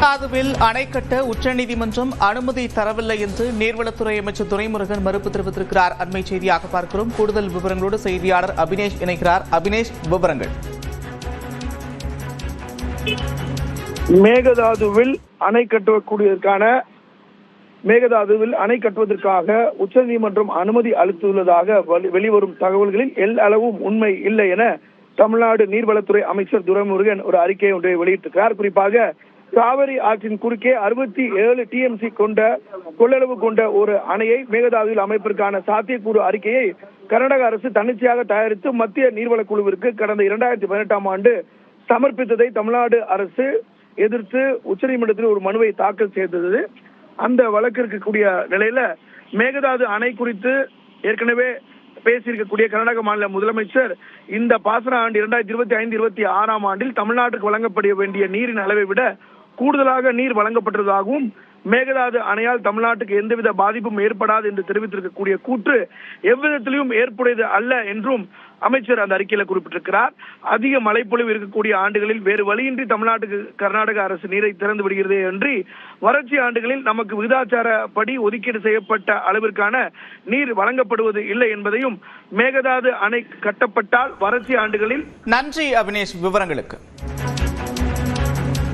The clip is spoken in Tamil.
காதுவில் அணை கட்ட உச்சநீதிமன்றம் அனுமதி தரவில்லை என்று நீர்வளத்துறை அமைச்சர் துரைமுருகன் மறுப்பு தெரிவித்திருக்கிறார். அண்மை செய்தியாக பார்க்கிறோம். கூடுதல் விவரங்களோடு செய்தியாளர் அபினேஷ் இணைக்கிறார் அபினேஷ் விவரங்கள். மேகதாதுவில் அணை கட்டக்கூடியதற்கான மேகதாதுவில் அணை கட்டுவதற்காக உச்சநீதிமன்றம் அனுமதி அளித்துள்ளதாக வெளி- வெளிவரும் தகவல்களில் எல் அளவும் உண்மை இல்லை என தமிழ்நாடு நீர்வளத்துறை அமைச்சர் துரைமுருகன் ஒரு அறிக்கை ஒன்றை வெளியிட்டிருக்கிறார். குறிப்பாக காவிரி ஆற்றின் குறுக்கே அறுபத்தி ஏழு டிஎம்சி கொண்ட கொள்ளளவு கொண்ட ஒரு அணையை மேகதாதுவில் அமைப்பிற்கான சாத்தியக்கூறு அறிக்கையை கர்நாடக அரசு தன்னிச்சையாக தயாரித்து மத்திய நீர்வளக்குழுவிற்கு கடந்த இரண்டாயிரத்தி பதினெட்டாம் ஆண்டு சமர்ப்பித்ததை தமிழ்நாடு அரசு எதிர்த்து உச்சநீதிமன்றத்தில் ஒரு மனுவை தாக்கல் செய்தது. அந்த வழக்கு இருக்கக்கூடிய நிலையில மேகதாது அணை குறித்து ஏற்கனவே பேசியிருக்கக்கூடிய கர்நாடக மாநில முதலமைச்சர் இந்த பாசன ஆண்டு இரண்டாயிரத்தி இருபத்தி ஐந்து இருபத்தி ஆறாம் ஆண்டில் தமிழ்நாட்டுக்கு வழங்கப்பட வேண்டிய நீரின் அளவை விட கூடுதலாக நீர் வழங்கப்பட்டதாகவும் மேகதாது அணையால் தமிழ்நாட்டுக்கு எந்தவித பாதிப்பும் ஏற்படாது என்று தெரிவித்திருக்கக்கூடிய கூற்று எவ்விதத்திலும் ஏற்புடையது அல்ல என்றும் அமைச்சர் அந்த அறிக்கையில குறிப்பிட்டிருக்கிறார். அதிக மழைப்பொழிவு இருக்கக்கூடிய ஆண்டுகளில் வேறு வழியின்றி தமிழ்நாட்டுக்கு கர்நாடக அரசு நீரை திறந்து விடுகிறதே என்று வறட்சி ஆண்டுகளில் நமக்கு விகிதாச்சாரப்படி ஒதுக்கீடு செய்யப்பட்ட அளவிற்கான நீர் வழங்கப்படுவது இல்லை என்பதையும் மேகதாது அணை கட்டப்பட்டால் வறட்சி ஆண்டுகளில் நன்றி அபினேஷ் விவரங்களுக்கு.